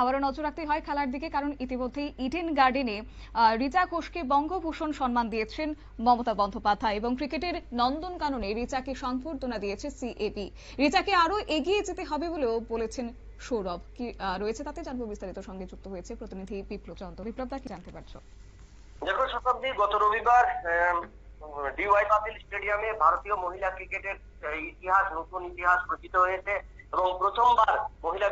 আবারও নজর রাখতে হয় খেলার দিকে, কারণ ইতিমধ্যেই ইডেন গার্ডেনে রিচা ঘোষকে বঙ্গভূষণ সম্মান দিয়েছেন মমতা বন্দ্যোপাধ্যায় এবং ক্রিকেটের নন্দন কাননে রিচাকে সংবর্ধনা দিয়েছে সিএবি রিচাকে আরও এগিয়ে যেতে হবে বলেও বলেছেন সৌরভ। কি রয়েছে তাতে জানব বিস্তারিত সঙ্গে যুক্ত হয়েছে প্রতিনিধি বিপ্লব চন্দ্র বিপ্লব দা, কি জানতে পারছ? দেখো, শতাব্দী, গত রবিবার ডিওয়াই পাতিল স্টেডিয়ামে ভারতীয় মহিলা ক্রিকেটের ইতিহাস, নতুন ইতিহাস রচিত হয়েছে এবং প্রথমবার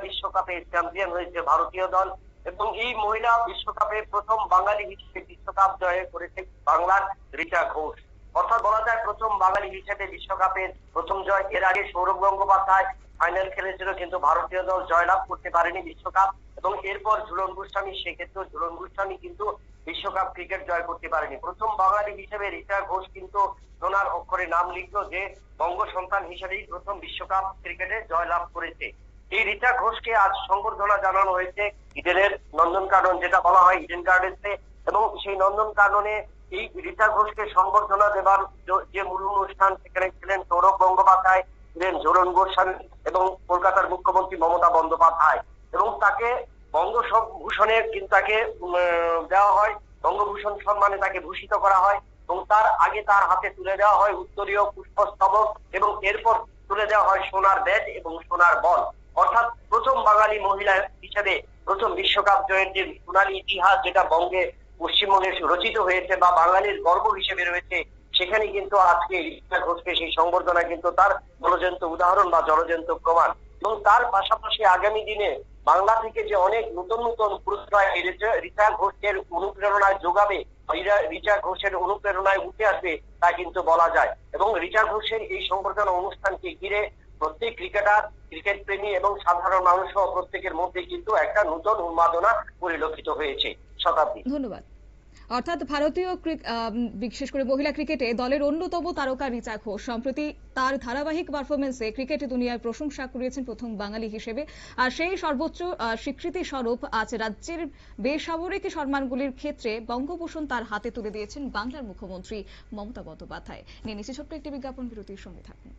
বিশ্বকাপে চ্যাম্পিয়ন হয়েছে ভারতীয় দল এবং এই মহিলা বিশ্বকাপে প্রথম বাঙালি হিসেবে বিশ্বকাপ জয় করেছে বাংলার রিচা ঘোষ। অর্থাৎ বলা যায় প্রথম বাঙালি হিসেবে বিশ্বকাপের প্রথম জয় এর আগে সৌরভ গঙ্গোপাধ্যায় ফাইনাল খেলেছিল কিন্তু ভারতীয় দল জয়লাভ করতে পারেনি বিশ্বকাপ এবং এরপর ঝুলন গোস্বামী সেক্ষেত্রে ঝুলন গোস্বামী কিন্তু বিশ্বকাপ ক্রিকেট জয় করতে পারেনি। প্রথম বাঙালি হিসেবে রিচা ঘোষ কিন্তু সোনার অক্ষরে নাম লিখলো যে বঙ্গ সন্তান হিসেবেই প্রথম বিশ্বকাপ ক্রিকেটে জয়লাভ করেছে। এই রিচা ঘোষকে আজ সংবর্ধনা জানানো হয়েছে ইডেনের নন্দন কানন, যেটা বলা হয় ইডেন গার্ডেন্সে এবং সেই নন্দন কাননে এই রিচা ঘোষকে সংবর্ধনা দেবার যে মূল অনুষ্ঠান, সেখানে ছিলেন সৌরভ গঙ্গোপাধ্যায়, ছিলেন ঝোরন গোস্বামী এবং কলকাতার মুখ্যমন্ত্রী মমতা বন্দ্যোপাধ্যায়। এবং তাকে বঙ্গভূষণে তাকে দেওয়া হয়, বঙ্গভূষণ সম্মানে তাকে ভূষিত করা হয় এবং তার আগে তার হাতে তুলে দেওয়া হয় উত্তরীয় পুষ্পস্তবক এবং এরপর তুলে দেওয়া হয় সোনার ব্যাট এবং সোনার বল। প্রথম বাঙালি মহিলা হিসেবে প্রথম বিশ্বকাপ জয়ের যে সোনালী ইতিহাস যেটা বঙ্গে পশ্চিমবঙ্গে রচিত হয়েছে বা বাঙালির গর্ব হিসেবে রয়েছে, সেখানে কিন্তু আজকে রিচা ঘোষকে সেই সংবর্ধনা কিন্তু তার জলজন্ত উদাহরণ বা জলজন্ত প্রমাণ। এবং তার পাশাপাশি আগামী দিনে বাংলা থেকে যে অনেক নতুন নতুন পুরস্কার ঘোষের অনুপ্রেরণায় যোগাবে রিচা ঘোষের অনুপ্রেরণায় উঠে আসবে তা কিন্তু বলা যায়। এবং রিচা ঘোষের এই সংবর্ধনা অনুষ্ঠানকে ঘিরে প্রত্যেক ক্রিকেটার, ক্রিকেট প্রেমী এবং সাধারণ মানুষ সহ প্রত্যেকের মধ্যে কিন্তু একটা নতুন উন্মাদনা পরিলক্ষিত হয়েছে শতাব্দী ধন্যবাদ। অর্থাৎ ভারতীয় বিশেষ করে মহিলা ক্রিকেটে দলের অন্যতম তারকা রিচা ঘোষ। সম্প্রতি তার ধারাবাহিক পারফরমেন্সে ক্রিকেট দুনিয়ায় প্রশংসা কুড়িয়েছেন প্রথম বাঙালি হিসেবে। আর সেই সর্বোচ্চ স্বীকৃতি স্বরূপ আজ রাজ্যের বেসামরিক সম্মানগুলির ক্ষেত্রে বঙ্গভূষণ তার হাতে তুলে দিয়েছেন বাংলার মুখ্যমন্ত্রী মমতা বন্দ্যোপাধ্যায়। নিয়ে নিচ্ছে ছোট্ট একটি বিজ্ঞাপন, বিরতির সঙ্গে থাকুন।